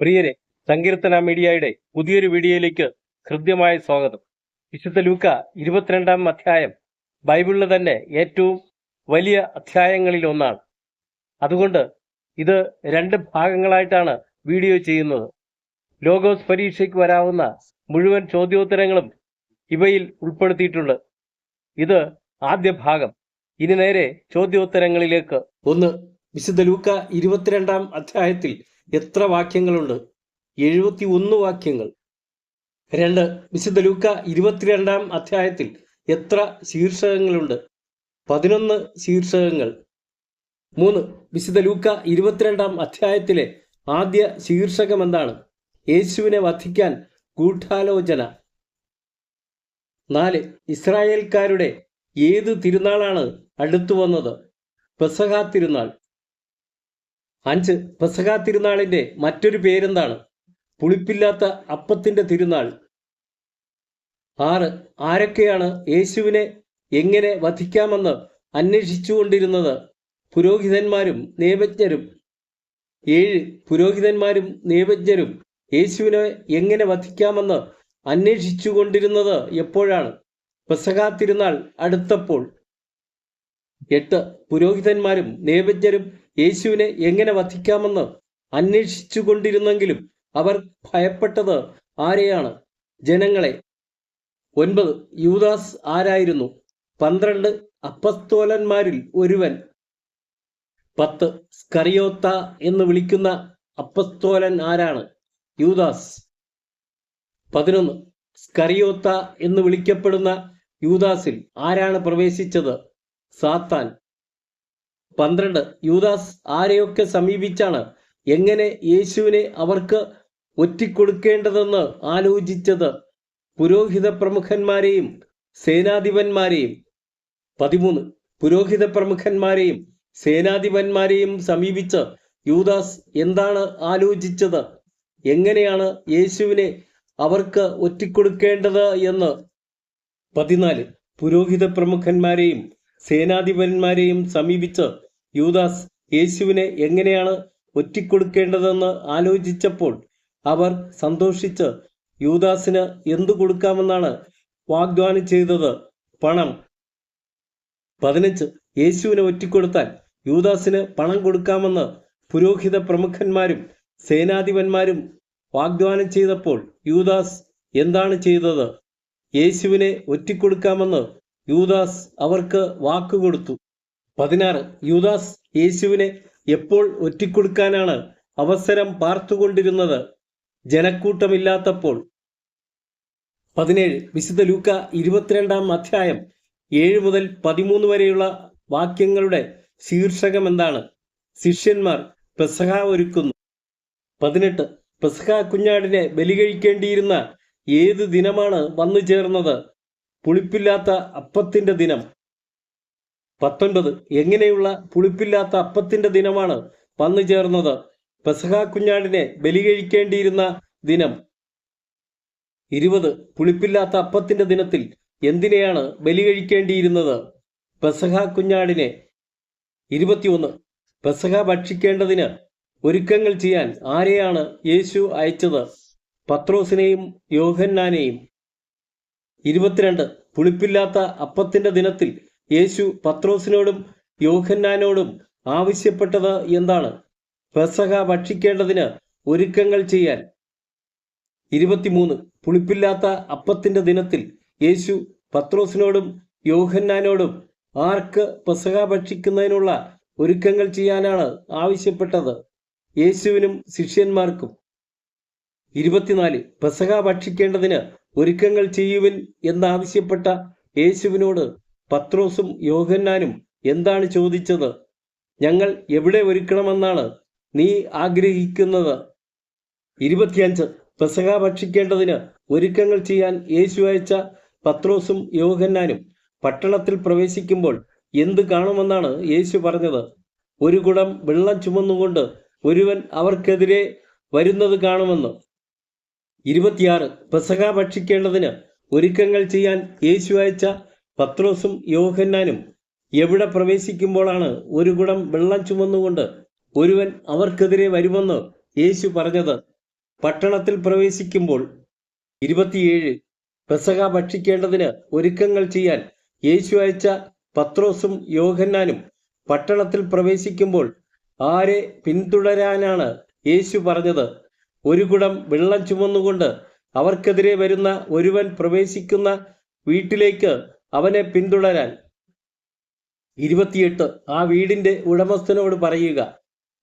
പ്രിയരെ സങ്കീർത്തന മീഡിയയുടെ പുതിയൊരു വീഡിയോയിലേക്ക് ഹൃദ്യമായ സ്വാഗതം. വിശുദ്ധ ലൂക്ക ഇരുപത്തിരണ്ടാം അധ്യായം ബൈബിളിലെ തന്നെ ഏറ്റവും വലിയ അധ്യായങ്ങളിൽ ഒന്നാണ്. അതുകൊണ്ട് ഇത് രണ്ട് ഭാഗങ്ങളായിട്ടാണ് വീഡിയോ ചെയ്യുന്നത്. ലോഗോസ് പരീക്ഷയ്ക്ക് വരാവുന്ന മുഴുവൻ ചോദ്യോത്തരങ്ങളും ഇവയിൽ ഉൾപ്പെടുത്തിയിട്ടുണ്ട്. ഇത് ആദ്യ ഭാഗം. ഇനി നേരെ ചോദ്യോത്തരങ്ങളിലേക്ക്. ഒന്ന് വിശുദ്ധ ലൂക്ക ഇരുപത്തിരണ്ടാം അധ്യായത്തിൽ എത്ര വാക്യങ്ങളുണ്ട്? എഴുപത്തി ഒന്ന് വാക്യങ്ങൾ. രണ്ട് വിശുദ്ധ ലൂക്ക ഇരുപത്തിരണ്ടാം അധ്യായത്തിൽ എത്ര ശീർഷകങ്ങളുണ്ട്? പതിനൊന്ന് ശീർഷകങ്ങൾ. മൂന്ന് വിശുദ്ധ ലൂക്ക ഇരുപത്തിരണ്ടാം അധ്യായത്തിലെ ആദ്യ ശീർഷകം എന്താണ്? യേശുവിനെ വധിക്കാൻ ഗൂഢാലോചന. നാല് ഇസ്രായേൽക്കാരുടെ ഏത് തിരുനാളാണ് അടുത്തു വന്നത് പെസഹ തിരുനാൾ. അഞ്ച് പെസഹ തിരുനാളിന്റെ മറ്റൊരു പേരെന്താണ്? പുളിപ്പില്ലാത്ത അപ്പത്തിന്റെ തിരുനാൾ. ആറ് ആരൊക്കെയാണ് യേശുവിനെ എങ്ങനെ വധിക്കാമെന്ന് അന്വേഷിച്ചുകൊണ്ടിരുന്നത്? പുരോഹിതന്മാരും നിയമജ്ഞരും. ഏഴ് പുരോഹിതന്മാരും നിയമജ്ഞരും യേശുവിനെ എങ്ങനെ വധിക്കാമെന്ന് അന്വേഷിച്ചുകൊണ്ടിരുന്നത് എപ്പോഴാണ്? പെസഹ തിരുനാൾ അടുത്തപ്പോൾ. എട്ട് പുരോഹിതന്മാരും നിയമജ്ഞരും യേശുവിനെ എങ്ങനെ വധിക്കാമെന്ന് അന്വേഷിച്ചുകൊണ്ടിരുന്നെങ്കിലും അവർ ഭയപ്പെട്ടത് ആരെയാണ്? ജനങ്ങളെ. ഒൻപത്. യൂദാസ് ആരായിരുന്നു? പന്ത്രണ്ട്. അപ്പസ്തോലന്മാരിൽ ഒരുവൻ. പത്ത്. സ്കറിയോത്ത എന്ന് വിളിക്കുന്ന അപ്പസ്തോലൻ ആരാണ്? യൂദാസ്. പതിനൊന്ന്. സ്കറിയോത്ത എന്ന് വിളിക്കപ്പെടുന്ന യൂദാസിൽ ആരാണ് പ്രവേശിച്ചത്? സാത്താൻ. പന്ത്രണ്ട്. യൂദാസ് ആരെയൊക്കെ സമീപിച്ചാണ്? എങ്ങനെ യേശുവിനെ അവർക്ക് ഒറ്റിക്കൊടുക്കേണ്ടതെന്ന് ആലോചിച്ചത്? പുരോഹിത പ്രമുഖന്മാരെയും സേനാധിപന്മാരെയും. പതിമൂന്ന്. പുരോഹിത പ്രമുഖന്മാരെയും സേനാധിപന്മാരെയും സമീപിച്ച് യൂദാസ് എന്താണ് ആലോചിച്ചത്? എങ്ങനെയാണ് യേശുവിനെ അവർക്ക് ഒറ്റിക്കൊടുക്കേണ്ടത് എന്ന്? പതിനാല്. പുരോഹിത പ്രമുഖന്മാരെയും സേനാധിപന്മാരെയും സമീപിച്ച് യൂദാസ് യേശുവിനെ എങ്ങനെയാണ് ഒറ്റിക്കൊടുക്കേണ്ടതെന്ന് ആലോചിച്ചപ്പോൾ അവർ സന്തോഷിച്ച് യൂദാസിന് എന്തു കൊടുക്കാമെന്നാണ് വാഗ്ദാനം ചെയ്തത്? പണം. പതിനഞ്ച് യേശുവിനെ ഒറ്റിക്കൊടുത്താൽ യൂദാസിന് പണം കൊടുക്കാമെന്ന് പുരോഹിത പ്രമുഖന്മാരും സേനാധിപന്മാരും വാഗ്ദാനം ചെയ്തപ്പോൾ യൂദാസ് എന്താണ് ചെയ്തത്? യേശുവിനെ ഒറ്റിക്കൊടുക്കാമെന്ന് യൂദാസ് അവർക്ക് വാക്കുകൊടുത്തു പതിനാറ്. യൂദാസ് യേശുവിനെ എപ്പോൾ ഒറ്റിക്കൊടുക്കാനാണ് അവസരം പാർത്തുകൊണ്ടിരുന്നത്? ജനക്കൂട്ടമില്ലാത്തപ്പോൾ. പതിനേഴ്. വിശുദ്ധ ലൂക്ക ഇരുപത്തിരണ്ടാം അധ്യായം ഏഴ് മുതൽ പതിമൂന്ന് വരെയുള്ള വാക്യങ്ങളുടെ ശീർഷകം എന്താണ് ശിഷ്യന്മാർ പെസഹ ഒരുക്കുന്നു. പതിനെട്ട്. പെസഹ കുഞ്ഞാടിനെ ബലി കഴിക്കേണ്ടിയിരുന്ന ഏത് ദിനമാണ് വന്നു ചേർന്നത് പുളിപ്പില്ലാത്ത അപ്പത്തിന്റെ ദിനം. പത്തൊൻപത്. എങ്ങനെയുള്ള പുളിപ്പില്ലാത്ത അപ്പത്തിന്റെ ദിനമാണ് വന്നു ചേർന്നത്. പെസഹ കുഞ്ഞാടിനെ ബലി കഴിക്കേണ്ടിയിരുന്ന ദിനം. ഇരുപത്. പുളിപ്പില്ലാത്ത അപ്പത്തിന്റെ ദിനത്തിൽ എന്തിനെയാണ് ബലി കഴിക്കേണ്ടിയിരുന്നത് പെസഹ കുഞ്ഞാടിനെ. ഇരുപത്തിയൊന്ന്. പെസഹ ഭക്ഷിക്കേണ്ടതിന് ഒരുക്കങ്ങൾ ചെയ്യാൻ ആരെയാണ് യേശു അയച്ചത്? പത്രോസിനെയും യോഹന്നാനെയും. ഇരുപത്തിരണ്ട്. പുളിപ്പില്ലാത്ത അപ്പത്തിന്റെ ദിനത്തിൽ യേശു പത്രോസിനോടും യോഹന്നാനോടും ആവശ്യപ്പെട്ടത് എന്താണ്? പെസഹ ഭക്ഷിക്കേണ്ടതിന് ഒരുക്കങ്ങൾ ചെയ്യാൻ. ഇരുപത്തിമൂന്ന്. പുളിപ്പില്ലാത്ത അപ്പത്തിന്റെ ദിനത്തിൽ യേശു പത്രോസിനോടും യോഹന്നാനോടും ആർക്ക് പെസഹ ഭക്ഷിക്കുന്നതിനുള്ള ഒരുക്കങ്ങൾ ചെയ്യാനാണ് ആവശ്യപ്പെട്ടത്? യേശുവിനും ശിഷ്യന്മാർക്കും. ഇരുപത്തിനാല്. പെസഹ ഭക്ഷിക്കേണ്ടതിന് ഒരുക്കങ്ങൾ ചെയ്യുവിൻ എന്നാവശ്യപ്പെട്ട യേശുവിനോട് പത്രോസും യോഹന്നാനും എന്താണ് ചോദിച്ചത്? ഞങ്ങൾ എവിടെ ഒരുക്കണമെന്നാണ് നീ ആഗ്രഹിക്കുന്നത്? ഇരുപത്തിയഞ്ച്. പെസക ഭക്ഷിക്കേണ്ടതിന് ഒരുക്കങ്ങൾ ചെയ്യാൻ യേശു അയച്ച പത്രോസും യോഹന്നാനും പട്ടണത്തിൽ പ്രവേശിക്കുമ്പോൾ എന്ത് കാണുമെന്നാണ് യേശു പറഞ്ഞത്. ഒരു കുടം വെള്ളം ചുമന്നുകൊണ്ട് ഒരുവൻ അവർക്കെതിരെ വരുന്നത് കാണുമെന്ന്. ഇരുപത്തിയാറ്. പെസക ഭക്ഷിക്കേണ്ടതിന് ഒരുക്കങ്ങൾ ചെയ്യാൻ യേശു അയച്ച പത്രോസും യോഹന്നാനും എവിടെ പ്രവേശിക്കുമ്പോഴാണ് ഒരു കുടം വെള്ളം ചുമന്നുകൊണ്ട് ഒരുവൻ അവർക്കെതിരെ വരുമെന്ന് യേശു പറഞ്ഞത്? പട്ടണത്തിൽ പ്രവേശിക്കുമ്പോൾ ഇരുപത്തിയേഴ് പെസക ഭക്ഷിക്കേണ്ടതിന് ഒരുക്കങ്ങൾ ചെയ്യാൻ യേശു അയച്ച പത്രോസും യോഹന്നാനും പട്ടണത്തിൽ പ്രവേശിക്കുമ്പോൾ ആരെ പിന്തുടരാനാണ് യേശു പറഞ്ഞത്? ഒരു കുടം വെള്ളം ചുമന്നുകൊണ്ട് അവർക്കെതിരെ വരുന്ന ഒരുവൻ പ്രവേശിക്കുന്ന വീട്ടിലേക്ക് അവനെ പിന്തുടരാൻ. ഇരുപത്തിയെട്ട്. ആ വീടിന്റെ ഉടമസ്ഥനോട് പറയുക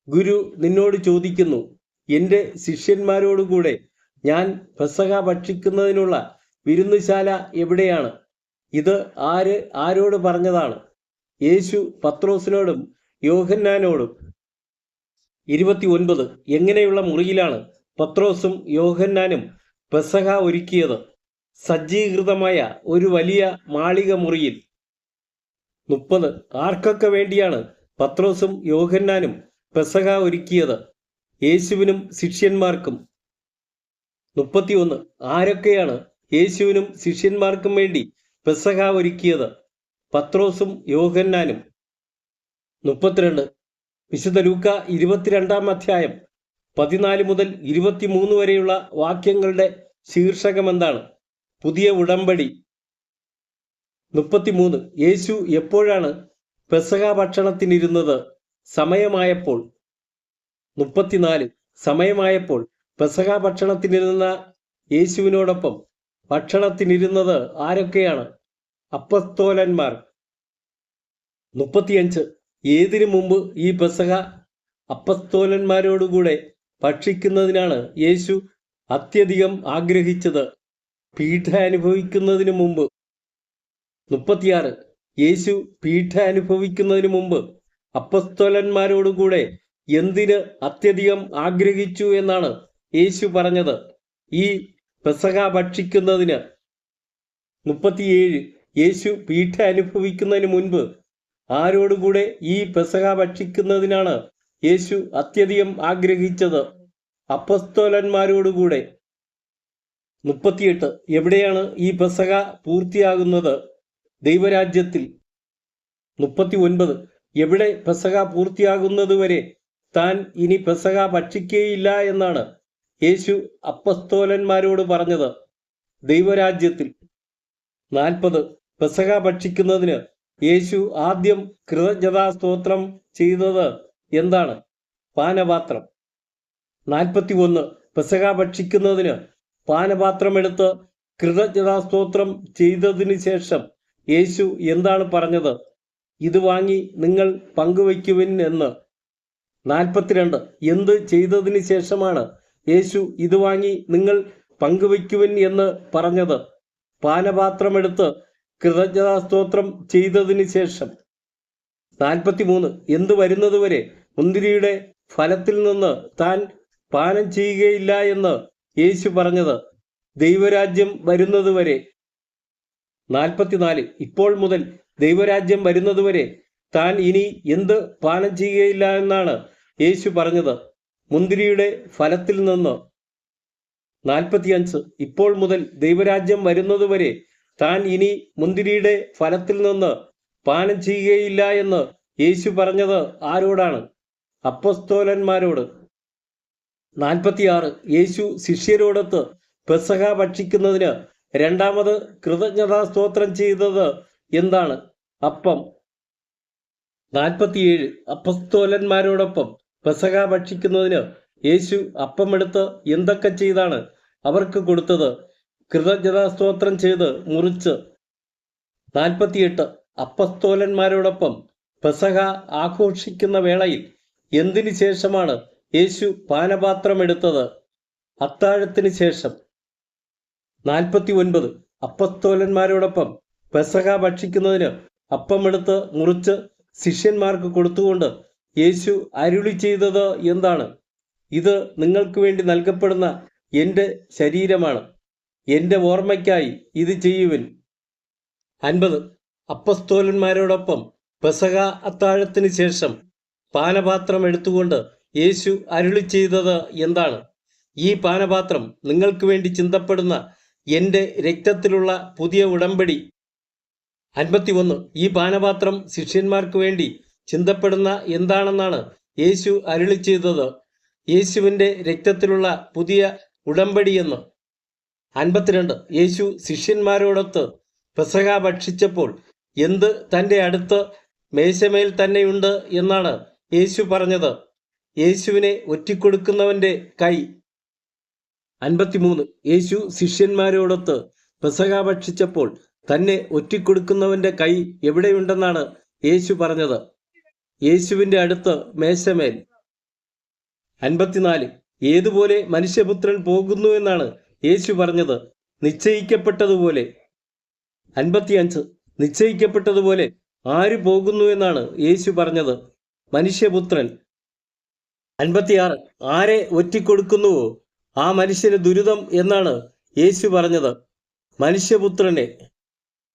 ഗുരു നിന്നോട് ചോദിക്കുന്നു എന്റെ ശിഷ്യന്മാരോടുകൂടെ ഞാൻ പെസക ഭക്ഷിക്കുന്നതിനുള്ള വിരുന്നുശാല എവിടെയാണ്? ഇത് ആര് ആരോട് പറഞ്ഞതാണ്? യേശു പത്രോസിനോടും യോഹന്നാനോടും ഇരുപത്തി ഒൻപത് എങ്ങനെയുള്ള മുറിയിലാണ് പത്രോസും യോഹന്നാനും പെസഹ ഒരുക്കിയത്? സജ്ജീകൃതമായ ഒരു വലിയ മാളിക മുറിയിൽ. മുപ്പത്. ആർക്കൊക്കെ വേണ്ടിയാണ് പത്രോസും യോഹന്നാനും പെസക ഒരുക്കിയത്? യേശുവിനും ശിഷ്യന്മാർക്കും. മുപ്പത്തിയൊന്ന്. ആരൊക്കെയാണ് യേശുവിനും ശിഷ്യന്മാർക്കും വേണ്ടി പെസക ഒരുക്കിയത്? പത്രോസും യോഹന്നാനും. മുപ്പത്തിരണ്ട്. വിശുദ്ധ ലൂക്ക ഇരുപത്തിരണ്ടാം അധ്യായം പതിനാല് മുതൽ ഇരുപത്തിമൂന്ന് വരെയുള്ള വാക്യങ്ങളുടെ ശീർഷകം എന്താണ്? പുതിയ ഉടമ്പടി. മുപ്പത്തിമൂന്ന്. യേശു എപ്പോഴാണ് പെസക ഭക്ഷണത്തിനിരുന്നത്? സമയമായപ്പോൾ. മുപ്പത്തിനാല്. സമയമായപ്പോൾ പെസക ഭക്ഷണത്തിനിരുന്ന യേശുവിനോടൊപ്പം ഭക്ഷണത്തിനിരുന്നത് ആരൊക്കെയാണ്? അപ്പസ്തോലന്മാർ. മുപ്പത്തിയഞ്ച്. ഏതിനു മുമ്പ് ഈ പെസക അപ്പസ്തോലന്മാരോടുകൂടെ ഭക്ഷിക്കുന്നതിനാണ് യേശു അത്യധികം ആഗ്രഹിച്ചത്? പീഠ അനുഭവിക്കുന്നതിന് മുമ്പ്. മുപ്പത്തിയാറ്. യേശു പീഠ അനുഭവിക്കുന്നതിന് മുമ്പ് അപ്പസ്തോലന്മാരോടുകൂടെ എന്തിന് അത്യധികം ആഗ്രഹിച്ചു എന്നാണ് യേശു പറഞ്ഞത്. ഈ പെസക ഭക്ഷിക്കുന്നതിന്. മുപ്പത്തിയേഴ്. യേശു പീഠ അനുഭവിക്കുന്നതിന് മുൻപ് ആരോടുകൂടെ ഈ പെസക ഭക്ഷിക്കുന്നതിനാണ് യേശു അത്യധികം ആഗ്രഹിച്ചത്. അപ്പസ്തോലന്മാരോടുകൂടെ മുപ്പത്തിയെട്ട്. എവിടെയാണ് ഈ പെസക പൂർത്തിയാകുന്നത്? ദൈവരാജ്യത്തിൽ. മുപ്പത്തി ഒൻപത് എവിടെ പെസക പൂർത്തിയാകുന്നത് വരെ താൻ ഇനി പെസക ഭക്ഷിക്കുകയില്ല എന്നാണ് യേശു അപ്പസ്തോലന്മാരോട് പറഞ്ഞത്. ദൈവരാജ്യത്തിൽ. നാൽപ്പത്. പെസക ഭക്ഷിക്കുന്നതിന് യേശു ആദ്യം കൃതജ്ഞതാ സ്തോത്രം ചെയ്തത് എന്താണ്? പാനപാത്രം. നാൽപ്പത്തി ഒന്ന് പെസക ഭക്ഷിക്കുന്നതിന് പാനപാത്രമെടുത്ത് കൃതജ്ഞതാസ്തോത്രം ചെയ്തതിന് ശേഷം യേശു എന്താണ് പറഞ്ഞത്? ഇത് വാങ്ങി നിങ്ങൾ പങ്കുവയ്ക്കുവിൻ എന്ന്. നാൽപ്പത്തിരണ്ട്. എന്ത് ചെയ്തതിന് ശേഷമാണ് യേശു ഇത് വാങ്ങി നിങ്ങൾ പങ്കുവയ്ക്കുവിൻ എന്ന് പറഞ്ഞത്? പാനപാത്രമെടുത്ത് കൃതജ്ഞതാസ്തോത്രം ചെയ്തതിന് ശേഷം. നാൽപ്പത്തിമൂന്ന്. എന്ത് വരുന്നതുവരെ മുന്തിരിയുടെ ഫലത്തിൽ നിന്ന് താൻ പാനം ചെയ്യുകയില്ല എന്ന് യേശു പറഞ്ഞത് ദൈവരാജ്യം വരുന്നതുവരെ നാൽപ്പത്തിനാല് ഇപ്പോൾ മുതൽ ദൈവരാജ്യം വരുന്നതുവരെ താൻ ഇനി എന്ത് പാനം ചെയ്യുകയില്ല എന്നാണ് യേശു പറഞ്ഞത്. മുന്തിരിയുടെ ഫലത്തിൽ നിന്ന്. നാൽപ്പത്തിയഞ്ച് ഇപ്പോൾ മുതൽ ദൈവരാജ്യം വരുന്നതുവരെ താൻ ഇനി മുന്തിരിയുടെ ഫലത്തിൽ നിന്ന് പാനം ചെയ്യുകയില്ല എന്ന് യേശു പറഞ്ഞത് ആരോടാണ്? അപ്പസ്തോലന്മാരോട്. നാൽപ്പത്തിയാറ്. യേശു ശിഷ്യരോടൊത്ത് പെസഹ ഭക്ഷിക്കുന്നതിന് രണ്ടാമത് കൃതജ്ഞതാ സ്തോത്രം ചെയ്തത് എന്താണ്? അപ്പം. നാൽപ്പത്തിയേഴ്. അപ്പസ്തോലന്മാരോടൊപ്പം പെസഹ ഭക്ഷിക്കുന്നതിന് യേശു അപ്പമെടുത്ത് എന്തൊക്കെ ചെയ്താണ്? അവർക്ക് കൊടുത്തത് കൃതജ്ഞതാ സ്തോത്രം ചെയ്ത് മുറിച്ച്. നാൽപ്പത്തിയെട്ട്. അപ്പസ്തോലന്മാരോടൊപ്പം പെസഹ ആഘോഷിക്കുന്ന വേളയിൽ എന്തിനു ശേഷമാണ് യേശു പാനപാത്രം എടുത്തത് അത്താഴത്തിന് ശേഷം. നാൽപ്പത്തി ഒൻപത് അപ്പസ്തോലന്മാരോടൊപ്പം പെസഹ ഭക്ഷിക്കുന്നതിന് അപ്പമെടുത്ത് മുറിച്ച് ശിഷ്യന്മാർക്ക് കൊടുത്തുകൊണ്ട് യേശു അരുളി ചെയ്തത് എന്താണ്? ഇത് നിങ്ങൾക്ക് വേണ്ടി നൽകപ്പെടുന്ന എന്റെ ശരീരമാണ്. എന്റെ ഓർമ്മയ്ക്കായി ഇത് ചെയ്യുവിൻ. അൻപത്. അപ്പസ്തോലന്മാരോടൊപ്പം പെസഹ അത്താഴത്തിന് ശേഷം പാനപാത്രം എടുത്തുകൊണ്ട് യേശു അരുളി ചെയ്തത് എന്താണ്? ഈ പാനപാത്രം നിങ്ങൾക്ക് വേണ്ടി ചിന്തപ്പെടുന്ന എന്റെ രക്തത്തിലുള്ള പുതിയ ഉടമ്പടി. അൻപത്തി ഒന്ന് ഈ പാനപാത്രം ശിഷ്യന്മാർക്ക് വേണ്ടി ചിന്തപ്പെടുന്ന എന്താണെന്നാണ് യേശു അരുളി ചെയ്തത്. യേശുവിന്റെ രക്തത്തിലുള്ള പുതിയ ഉടമ്പടി എന്ന്. അൻപത്തിരണ്ട്. യേശു ശിഷ്യന്മാരോടൊത്ത് പെസഹ ഭക്ഷിച്ചപ്പോൾ എന്ത് തന്റെ അടുത്ത് മേശമേൽ തന്നെയുണ്ട് എന്നാണ് യേശു പറഞ്ഞത്. യേശുവിനെ ഒറ്റിക്കൊടുക്കുന്നവന്റെ കൈ. അൻപത്തിമൂന്ന്. യേശു ശിഷ്യന്മാരോടൊത്ത് പെസക ഭക്ഷിച്ചപ്പോൾ തന്നെ ഒറ്റിക്കൊടുക്കുന്നവന്റെ കൈ എവിടെയുണ്ടെന്നാണ് യേശു പറഞ്ഞത്. യേശുവിന്റെ അടുത്ത് മേശമേൽ. അൻപത്തിനാല്. ഏതുപോലെ മനുഷ്യപുത്രൻ പോകുന്നു എന്നാണ് യേശു പറഞ്ഞത്. നിശ്ചയിക്കപ്പെട്ടതുപോലെ. അൻപത്തിയഞ്ച്. നിശ്ചയിക്കപ്പെട്ടതുപോലെ ആര് പോകുന്നു എന്നാണ് യേശു പറഞ്ഞത്. മനുഷ്യപുത്രൻ അൻപത്തിയാറ്. ആരെ ഒറ്റിക്കൊടുക്കുന്നുവോ? ആ മനുഷ്യന് ദുരിതം എന്നാണ് യേശു പറഞ്ഞത്. മനുഷ്യപുത്രനെ.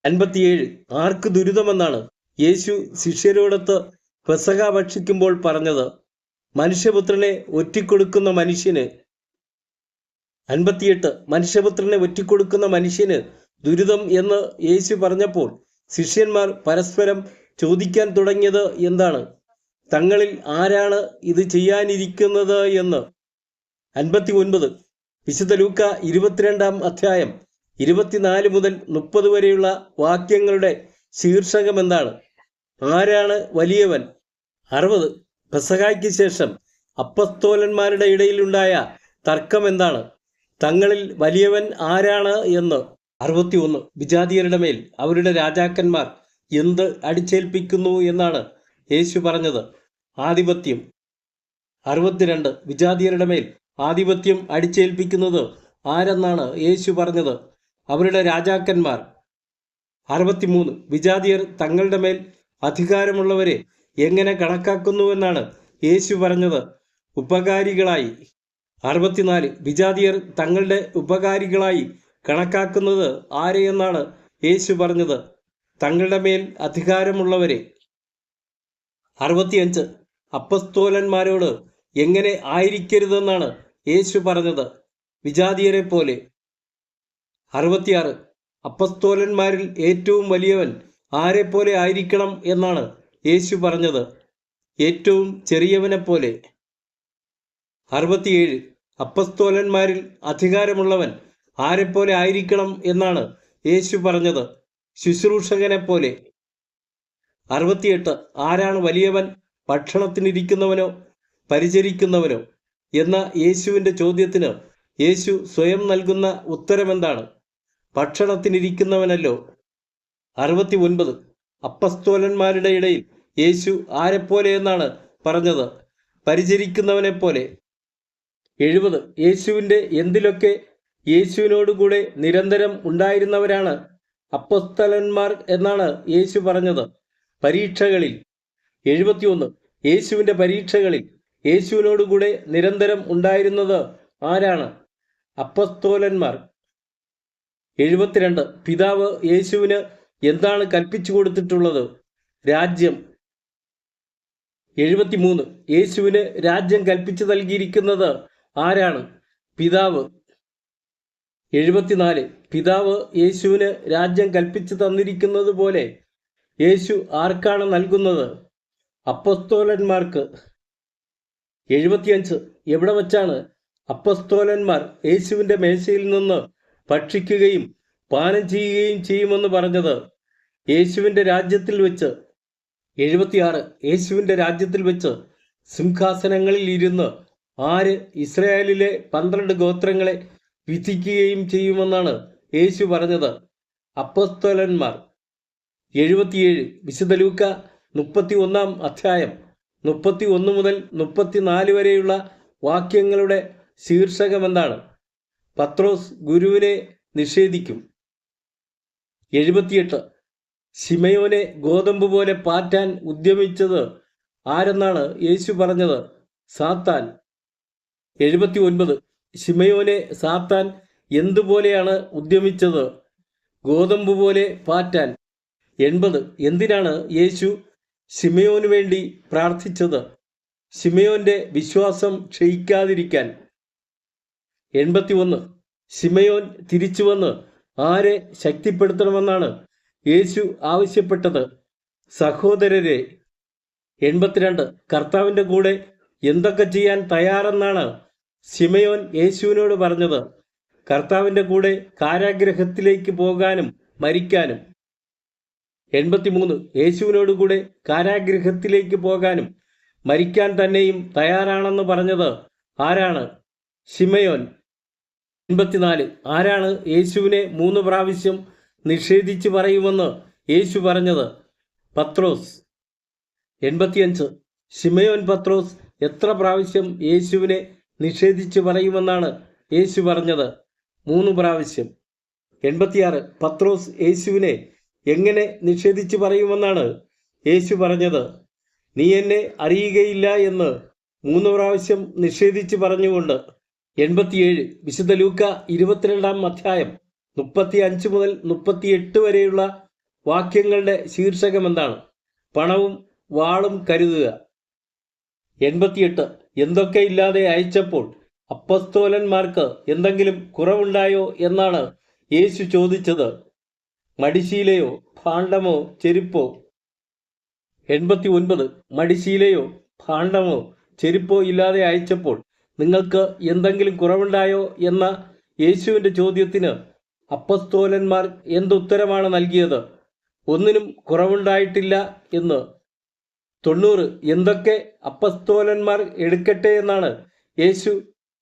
അൻപത്തിയേഴ്. ആർക്ക് ദുരിതമെന്നാണ് യേശു ശിഷ്യരോടൊത്ത് പെസക ഭക്ഷിക്കുമ്പോൾ പറഞ്ഞത്. മനുഷ്യപുത്രനെ ഒറ്റിക്കൊടുക്കുന്ന മനുഷ്യന് അൻപത്തിയെട്ട്. മനുഷ്യപുത്രനെ ഒറ്റിക്കൊടുക്കുന്ന മനുഷ്യന് ദുരിതം എന്ന് യേശു പറഞ്ഞപ്പോൾ ശിഷ്യന്മാർ പരസ്പരം ചോദിക്കാൻ തുടങ്ങിയത് എന്താണ്? തങ്ങളിൽ ആരാണ് ഇത് ചെയ്യാനിരിക്കുന്നത് എന്ന്? അൻപത്തി ഒൻപത് വിശുദ്ധ ലൂക്ക ഇരുപത്തിരണ്ടാം അധ്യായം ഇരുപത്തിനാല് മുതൽ മുപ്പത് വരെയുള്ള വാക്യങ്ങളുടെ ശീർഷകം എന്താണ്? ആരാണ് വലിയവൻ? അറുപത്. പെസഹായ്ക്ക് ശേഷം അപ്പസ്തോലന്മാരുടെ ഇടയിലുണ്ടായ തർക്കം എന്താണ്? തങ്ങളിൽ വലിയവൻ ആരാണ് എന്ന്. അറുപത്തി ഒന്ന് വിജാതിയരുടെ മേൽ അവരുടെ രാജാക്കന്മാർ എന്ത് അടിച്ചേൽപ്പിക്കുന്നു എന്നാണ് യേശു പറഞ്ഞത് ആധിപത്യം. അറുപത്തിരണ്ട് വിജാതിയരുടെ മേൽ ആധിപത്യം അടിച്ചേൽപ്പിക്കുന്നത് ആരെന്നാണ് യേശു പറഞ്ഞത്? അവരുടെ രാജാക്കന്മാർ. അറുപത്തിമൂന്ന് വിജാതിയർ തങ്ങളുടെ മേൽ അധികാരമുള്ളവരെ എങ്ങനെ കണക്കാക്കുന്നുവെന്നാണ് യേശു പറഞ്ഞത്? ഉപകാരികളായി. അറുപത്തിനാല് വിജാതിയർ തങ്ങളുടെ ഉപകാരികളായി കണക്കാക്കുന്നത് ആരെയെന്നാണ് യേശു പറഞ്ഞത്? തങ്ങളുടെ മേൽ അധികാരമുള്ളവരെ അറുപത്തിയഞ്ച്. അപ്പസ്തോലന്മാരോട് എങ്ങനെ ആയിരിക്കരുതെന്നാണ് യേശു പറഞ്ഞത്. വിജാതിയരെ പോലെ അറുപത്തിയാറ്. അപ്പസ്തോലന്മാരിൽ ഏറ്റവും വലിയവൻ ആരെ പോലെ ആയിരിക്കണം എന്നാണ് യേശു പറഞ്ഞത്. ഏറ്റവും ചെറിയവനെ പോലെ അറുപത്തിയേഴ്. അപ്പസ്തോലന്മാരിൽ അധികാരമുള്ളവൻ ആരെപ്പോലെ ആയിരിക്കണം എന്നാണ് യേശു പറഞ്ഞത്. ശുശ്രൂഷകനെ പോലെ അറുപത്തിയെട്ട് ആരാണ് വലിയവൻ? ഭക്ഷണത്തിനിരിക്കുന്നവനോ? പരിചരിക്കുന്നവനോ? എന്ന യേശുവിന്റെ ചോദ്യത്തിന് യേശു സ്വയം നൽകുന്ന ഉത്തരമെന്താണ്? ഭക്ഷണത്തിനിരിക്കുന്നവനല്ലോ. അറുപത്തി ഒൻപത് അപ്പസ്തോലന്മാരുടെ ഇടയിൽ യേശു ആരെപ്പോലെ എന്നാണ് പറഞ്ഞത്? പരിചരിക്കുന്നവനെ പോലെ എഴുപത് യേശുവിന്റെ എന്തിലൊക്കെ യേശുവിനോടുകൂടെ നിരന്തരം ഉണ്ടായിരുന്നവരാണ് അപ്പസ്തലന്മാർ എന്നാണ് യേശു പറഞ്ഞത്? പരീക്ഷകളിൽ എഴുപത്തിയൊന്ന് യേശുവിന്റെ പരീക്ഷകളിൽ യേശുവിനോടുകൂടെ നിരന്തരം ഉണ്ടായിരുന്നത് ആരാണ്? അപ്പസ്തോലന്മാർ. എഴുപത്തിരണ്ട് പിതാവ് യേശുവിന് എന്താണ് കൽപ്പിച്ചു കൊടുത്തിട്ടുള്ളത്? രാജ്യം. എഴുപത്തിമൂന്ന് യേശുവിന് രാജ്യം കൽപ്പിച്ചു നൽകിയിരിക്കുന്നത് ആരാണ്? പിതാവ്. എഴുപത്തിനാല് പിതാവ് യേശുവിന് രാജ്യം കൽപ്പിച്ചു തന്നിരിക്കുന്നത് പോലെ യേശു ആർക്കാണ് നൽകുന്നത്? അപ്പസ്തോലന്മാർക്ക്. എഴുപത്തിയഞ്ച്. എവിടെ വച്ചാണ് അപ്പസ്തോലന്മാർ യേശുവിന്റെ മേശയിൽ നിന്ന് ഭക്ഷിക്കുകയും പാനം ചെയ്യുകയും ചെയ്യുമെന്ന് പറഞ്ഞത്? യേശുവിന്റെ രാജ്യത്തിൽ വെച്ച്. എഴുപത്തിയാറ്. യേശുവിന്റെ രാജ്യത്തിൽ വെച്ച് സിംഹാസനങ്ങളിൽ ഇരുന്ന് ആര് ഇസ്രായേലിലെ പന്ത്രണ്ട് ഗോത്രങ്ങളെ വിധിക്കുകയും ചെയ്യുമെന്നാണ് യേശു പറഞ്ഞത്. അപ്പസ്തോലന്മാർ. എഴുപത്തിയേഴ്. വിശുദ്ധ ലൂക്ക മുപ്പത്തി ഒന്നാം അധ്യായം. മുപ്പത്തി ഒന്ന് മുതൽ മുപ്പത്തിനാല് വരെയുള്ള വാക്യങ്ങളുടെ ശീർഷകം എന്താണ് പത്രോസ് ഗുരുവിനെ നിഷേധിക്കും. എഴുപത്തിയെട്ട്. ശിമയോനെ ഗോതമ്പ് പോലെ പാറ്റാൻ ഉദ്യമിച്ചത് ആരെന്നാണ് യേശു പറഞ്ഞത്? സാത്താൻ. എഴുപത്തി ഒൻപത് ശിമയോനെ സാത്താൻ എന്തുപോലെയാണ് ഉദ്യമിച്ചത്? ഗോതമ്പ് പോലെ പാറ്റാൻ. എൺപത്. എന്തിനാണ് യേശു സിമയോന് വേണ്ടി പ്രാർത്ഥിച്ചത്? സിമയോന്റെ വിശ്വാസം ക്ഷയിക്കാതിരിക്കാൻ. എൺപത്തി ഒന്ന് സിമയോൻ തിരിച്ചു വന്ന് ആരെ ശക്തിപ്പെടുത്തണമെന്നാണ് യേശു ആവശ്യപ്പെട്ടത്. സഹോദരരെ എൺപത്തിരണ്ട്. കർത്താവിന്റെ കൂടെ എന്തൊക്കെ ചെയ്യാൻ തയ്യാറെന്നാണ് സിമയോൻ യേശുവിനോട് പറഞ്ഞത്. കർത്താവിന്റെ കൂടെ കാരാഗ്രഹത്തിലേക്ക് പോകാനും മരിക്കാനും. എൺപത്തിമൂന്ന്. യേശുവിനോടുകൂടെ കാരാഗ്രഹത്തിലേക്ക് പോകാനും മരിക്കാൻ തന്നെയും തയ്യാറാണെന്ന് പറഞ്ഞത് ആരാണ്? ഷിമയോൻ എൺപത്തിനാല്. ആരാണ് യേശുവിനെ മൂന്ന് പ്രാവശ്യം നിഷേധിച്ച് പറയുമെന്ന് യേശു പറഞ്ഞത്? പത്രോസ്. എൺപത്തിയഞ്ച്. ഷിമയോൻ പത്രോസ് എത്ര പ്രാവശ്യം യേശുവിനെ നിഷേധിച്ച് പറയുമെന്നാണ് യേശു പറഞ്ഞത്? മൂന്ന് പ്രാവശ്യം. എൺപത്തിയാറ്. പത്രോസ് യേശുവിനെ എങ്ങനെ നിഷേധിച്ച് പറയുമെന്നാണ് യേശു പറഞ്ഞത്. നീ എന്നെ അറിയുകയില്ല എന്ന് മൂന്ന് പ്രാവശ്യം നിഷേധിച്ച് പറഞ്ഞുകൊണ്ട് എൺപത്തിയേഴ് വിശുദ്ധ ലൂക്ക ഇരുപത്തിരണ്ടാം അധ്യായം മുപ്പത്തി അഞ്ച് മുതൽ മുപ്പത്തിയെട്ട് വരെയുള്ള വാക്യങ്ങളുടെ ശീർഷകം എന്താണ്? പണവും വാളും കരുതുക. എൺപത്തിയെട്ട് എന്തൊക്കെ ഇല്ലാതെ അയച്ചപ്പോൾ അപ്പസ്തോലന്മാർക്ക് എന്തെങ്കിലും കുറവുണ്ടായോ എന്നാണ് യേശു ചോദിച്ചത്. മടിശീലയോ ഭാണ്ഡമോ ചെരുപ്പോ? എൺപത്തി ഒൻപത് മടിശീലയോ ഭാണ്ഡമോ ചെരുപ്പോ ഇല്ലാതെ അയച്ചപ്പോൾ നിങ്ങൾക്ക് എന്തെങ്കിലും കുറവുണ്ടായോ എന്ന യേശുവിന്റെ ചോദ്യത്തിന് അപ്പസ്തോലന്മാർ എന്തുത്തരമാണ് നൽകിയത്? ഒന്നിനും കുറവുണ്ടായിട്ടില്ല എന്ന്. തൊണ്ണൂറ്. എന്തൊക്കെ അപ്പസ്തോലന്മാർ എടുക്കട്ടെ എന്നാണ് യേശു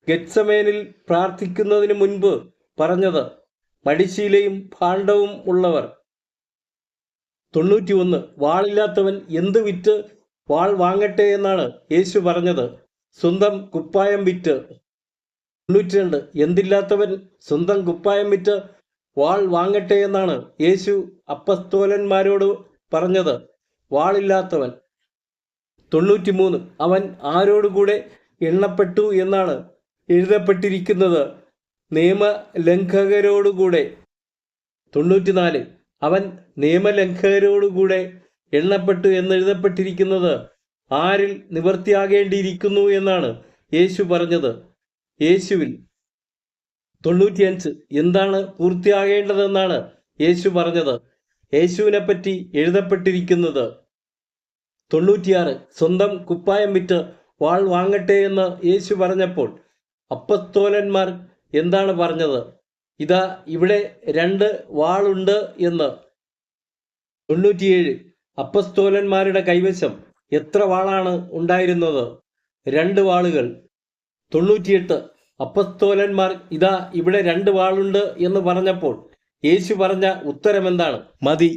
ഗെറ്റ്സമേനിൽ പ്രാർത്ഥിക്കുന്നതിന് മുൻപ് പറഞ്ഞത്. മടിശീലയും ഭാണ്ഡവും ഉള്ളവർ. തൊണ്ണൂറ്റി ഒന്ന് വാളില്ലാത്തവൻ എന്ത് വിറ്റ് വാൾ വാങ്ങട്ടെ എന്നാണ് യേശു പറഞ്ഞത്. സ്വന്തം കുപ്പായം വിറ്റ്. തൊണ്ണൂറ്റി രണ്ട് എന്തില്ലാത്തവൻ സ്വന്തം കുപ്പായം വിറ്റ് വാൾ വാങ്ങട്ടെ എന്നാണ് യേശു അപ്പസ്തോലന്മാരോട് പറഞ്ഞത്. വാളില്ലാത്തവൻ. തൊണ്ണൂറ്റി മൂന്ന് അവൻ ആരോടുകൂടെ എണ്ണപ്പെട്ടു എന്നാണ് എഴുതപ്പെട്ടിരിക്കുന്നത്. നിയമലംഘകരോടുകൂടെ. തൊണ്ണൂറ്റിനാല്. അവൻ നിയമലംഘകരോടുകൂടെ എണ്ണപ്പെട്ടു എന്നെഴുതപ്പെട്ടിരിക്കുന്നത് ആരിൽ നിവർത്തിയാകേണ്ടിയിരിക്കുന്നു എന്നാണ് യേശു പറഞ്ഞത്. യേശുവിൽ. തൊണ്ണൂറ്റിയഞ്ച്. എന്താണ് പൂർത്തിയാകേണ്ടതെന്നാണ് യേശു പറഞ്ഞത്. യേശുവിനെ പറ്റി എഴുതപ്പെട്ടിരിക്കുന്നത്. തൊണ്ണൂറ്റിയാറ്. സ്വന്തം കുപ്പായം വിറ്റ് വാൾ വാങ്ങട്ടെ എന്ന് യേശു പറഞ്ഞപ്പോൾ അപ്പസ്തോലന്മാർ എന്താണ് പറഞ്ഞത്? ഇതാ ഇവിടെ രണ്ട് വാളുണ്ട് എന്ന്. തൊണ്ണൂറ്റിയേഴ്. അപ്പസ്തോലന്മാരുടെ കൈവശം എത്ര വാളാണ് ഉണ്ടായിരുന്നത്? രണ്ട് വാളുകൾ. തൊണ്ണൂറ്റിയെട്ട്. അപ്പസ്തോലന്മാർ ഇതാ ഇവിടെ രണ്ട് വാളുണ്ട് എന്ന് പറഞ്ഞപ്പോൾ യേശു പറഞ്ഞ ഉത്തരം എന്താണ് മതി.